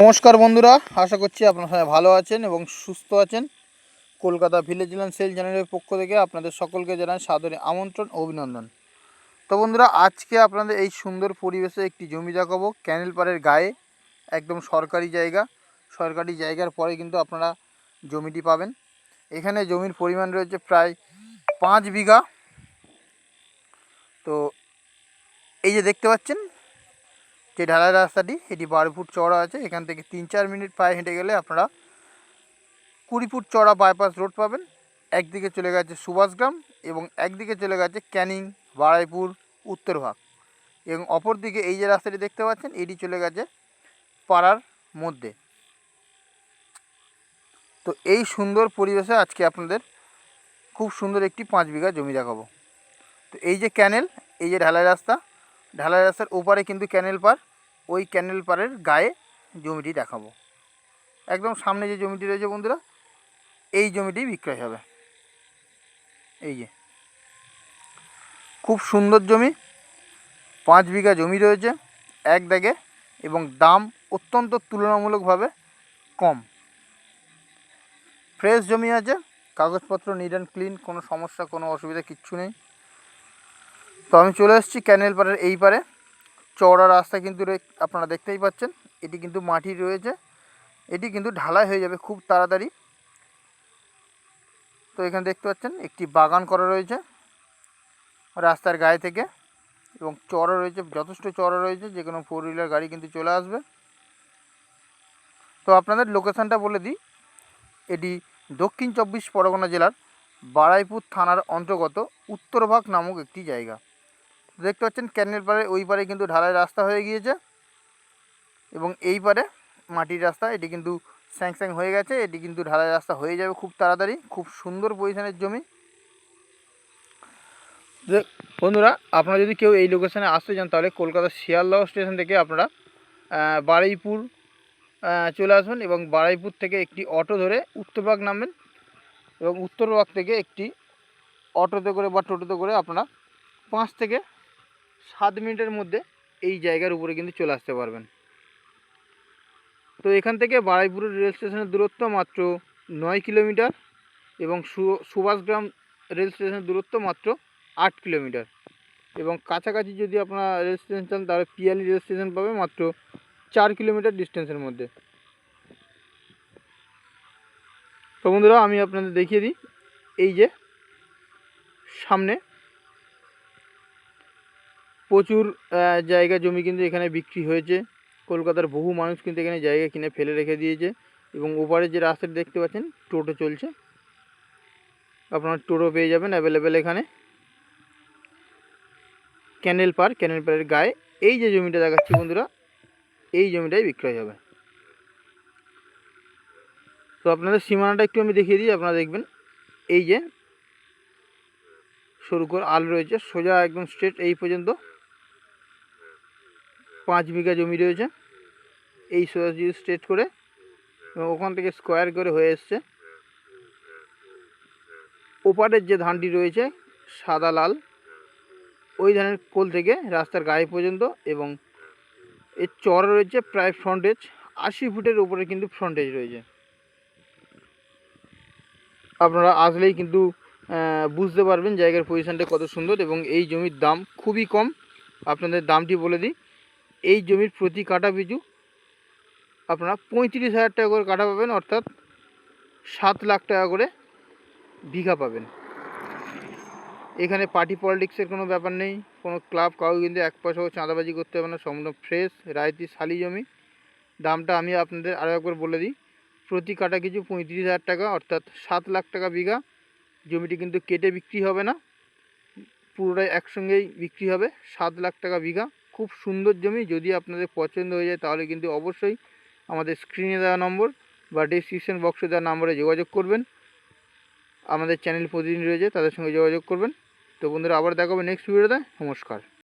নমস্কার বন্ধুরা, আশা করছি আপনারা সবাই ভালো আছেন এবং সুস্থ আছেন। কলকাতা ভিলেজ ল্যান্ড সেল চ্যানেলের পক্ষ থেকে আপনাদের সকলকে জানাই সাদরে আমন্ত্রণ অভিনন্দন। তো বন্ধুরা, আজকে আপনাদের এই সুন্দর পরিবেশে একটি জমি দেখাবো, ক্যানেল পাড়ের গায়ে, একদম সরকারি জায়গা। সরকারি জায়গার পরে কিন্তু আপনারা জমিটি পাবেন। এখানে জমির পরিমাণ রয়েছে প্রায় পাঁচ বিঘা। তো এই যে দেখতে পাচ্ছেন যে ঢালাই রাস্তাটি এটি বারো ফুট চওড়া আছে, এখান থেকে তিন চার মিনিট পায়ে হেঁটে গেলে আপনারা কুড়ি ফুট চওড়া বাইপাস রোড পাবেন। একদিকে চলে গেছে সুভাষগ্রাম এবং একদিকে চলে গেছে ক্যানিং, বারাইপুর উত্তরভাগ এবং অপর দিকে এই যে রাস্তাটি দেখতে পাচ্ছেন, এটি চলে গেছে পাড়ার মধ্যে। তো এই সুন্দর পরিবেশে আজকে আপনাদের খুব সুন্দর একটি পাঁচ বিঘা জমি দেখাবো। তো এই যে ক্যানেল, এই যে ঢালাই রাস্তা, ঢালাই রাস্তার ওপারে কিন্তু ক্যানেল পার। ওই ক্যানেল পারের গায়ে জমিটি দেখাবো। একদম সামনে যে জমিটি রয়েছে বন্ধুরা, এই জমিটি বিক্রয় হবে। এই যে। খুব সুন্দর জমি, পাঁচ বিঘা জমি রয়েছে এক দাগে এবং দাম অত্যন্ত তুলনামূলকভাবে কম। ফ্রেশ জমি আছে, কাগজপত্র নিট অ্যান্ড ক্লিন, কোনো সমস্যা, কোনো অসুবিধা, কিচ্ছু নেই। তো আমি চলে এসেছি ক্যানেল পাড়ের এই পারে চওড়া রাস্তা কিন্তু আপনারা দেখতেই পাচ্ছেন। এটি কিন্তু মাটি রয়েছে। এটি কিন্তু ঢালাই হয়ে যাবে খুব তাড়াতাড়ি। তো এখানে দেখতে পাচ্ছেন, একটি বাগান করা রয়েছে রাস্তার গায়ে থেকে এবং চড়া রয়েছে, যথেষ্ট চড়া রয়েছে। যে কোনো ফোর হুইলার গাড়ি কিন্তু চলে আসবে। তো আপনাদের লোকেশানটা বলে দিই। এটি দক্ষিণ চব্বিশ পরগনা জেলার বারাইপুর থানার অন্তর্গত উত্তরভাগ নামক একটি জায়গা। দেখতে পাচ্ছেন, ক্যানেল পারে ওই পারে কিন্তু ঢালাই রাস্তা হয়ে গিয়েছে এবং এই পারে মাটির রাস্তা, এটি কিন্তু স্যাংস্যাং হয়ে গেছে, এটি কিন্তু ঢালাই রাস্তা হয়ে যাবে খুব তাড়াতাড়ি, খুব সুন্দর পজিশনের জমি। বন্ধুরা, আপনারা যদি কেউ এই লোকেশানে আসতে চান, তাহলে কলকাতা শিয়ালদহ স্টেশন থেকে আপনারা বারুইপুর চলে আসবেন এবং বারুইপুর থেকে একটি অটো ধরে উত্তরবাগ নামবেন এবং উত্তরবাগ থেকে একটি অটোতে করে বা টোটোতে করে আপনারা পাঁচ থেকে সাত মিনিটের মধ্যে এই জায়গার উপরে কিন্তু চলে আসতে পারবেন। তো এখান থেকে বারাইপুরের রেল স্টেশনের দূরত্ব মাত্র নয় কিলোমিটার এবং সুভাষগ্রাম রেল স্টেশনের দূরত্ব মাত্র আট কিলোমিটার এবং কাছাকাছি যদি আপনারা রেল স্টেশন চান তাহলে পিয়ালি রেল স্টেশন পাবে মাত্র চার কিলোমিটার ডিস্টেন্সের মধ্যে। তো বন্ধুরা আমি আপনাদের দেখিয়ে দিই, এই যে সামনে প্রচুর জায়গা জমি কিন্তু এখানে বিক্রি হয়েছে। কলকাতার বহু মানুষ কিন্তু এখানে জায়গা কিনে ফেলে রেখে দিয়েছে এবং ওপারে যে রাস্তাটি দেখতে পাচ্ছেন, টোটো চলছে। আপনার টোটো পেয়ে যাবেন অ্যাভেলেবেল এখানে। ক্যানেল পার ক্যানেল পারের গায়ে এই যে জমিটা দেখাচ্ছি বন্ধুরা, এই জমিটাই বিক্রয় হবে। তো আপনাদের সীমানাটা একটু আমি দেখিয়ে দিই, আপনারা দেখবেন। এই যে সরু করে আল রয়েছে, সোজা একদম স্ট্রেট এই পর্যন্ত। পাঁচ বিঘা জমি রয়েছে। এই সোজা যদি স্ট্রেট করে এবং ওখান থেকে স্কোয়ার করে হয়ে এসছে। ওপারের যে ধানটি রয়েছে, সাদা লাল, ওই ধানের কোল থেকে রাস্তার গায়ে পর্যন্ত এবং এর চড়া রয়েছে প্রায় ফ্রন্টেজ আশি ফুটের উপরে কিন্তু ফ্রন্টেজ রয়েছে। আপনারা আসলেই কিন্তু বুঝতে পারবেন জায়গার পজিশনটা কত সুন্দর এবং এই জমির দাম খুবই কম। আপনাদের দামটি বলে দিই এই জমির প্রতি কাঠা পিছু আপনারা পঁয়ত্রিশ হাজার টাকা করে কাঠা পাবেন, অর্থাৎ সাত লাখ টাকা করে বিঘা পাবেন। এখানে পার্টি পলিটিক্সের কোনো ব্যাপার নেই, কোনো ক্লাব কাউ কিন্তু এক পয়সাও চাঁদাবাজি করতে হবে না, সম্পূর্ণ ফ্রেশ রায়তি শালি জমি। দামটা আমি আপনাদের আরও একবার বলে দিই, প্রতি কাটা কিছু পঁয়ত্রিশ হাজার টাকা, অর্থাৎ সাত লাখ টাকা বিঘা। জমিটি কিন্তু কেটে বিক্রি হবে না, পুরোটাই একসঙ্গেই বিক্রি হবে, সাত লাখ টাকা বিঘা। খুব সুন্দর জমি, যদি আপনাদের পছন্দ হয়ে যায় তাহলে কিন্তু অবশ্যই আমাদের স্ক্রিনে দেওয়া নম্বর বা ডিসক্রিপশন বক্সে দেওয়া নম্বরে যোগাযোগ করবেন। আমাদের চ্যানেল প্রতিদিন রয়েছে, তাদের সঙ্গে যোগাযোগ করবেন। তো বন্ধুরা, আবার দেখাবো নেক্সট ভিডিওতে নমস্কার।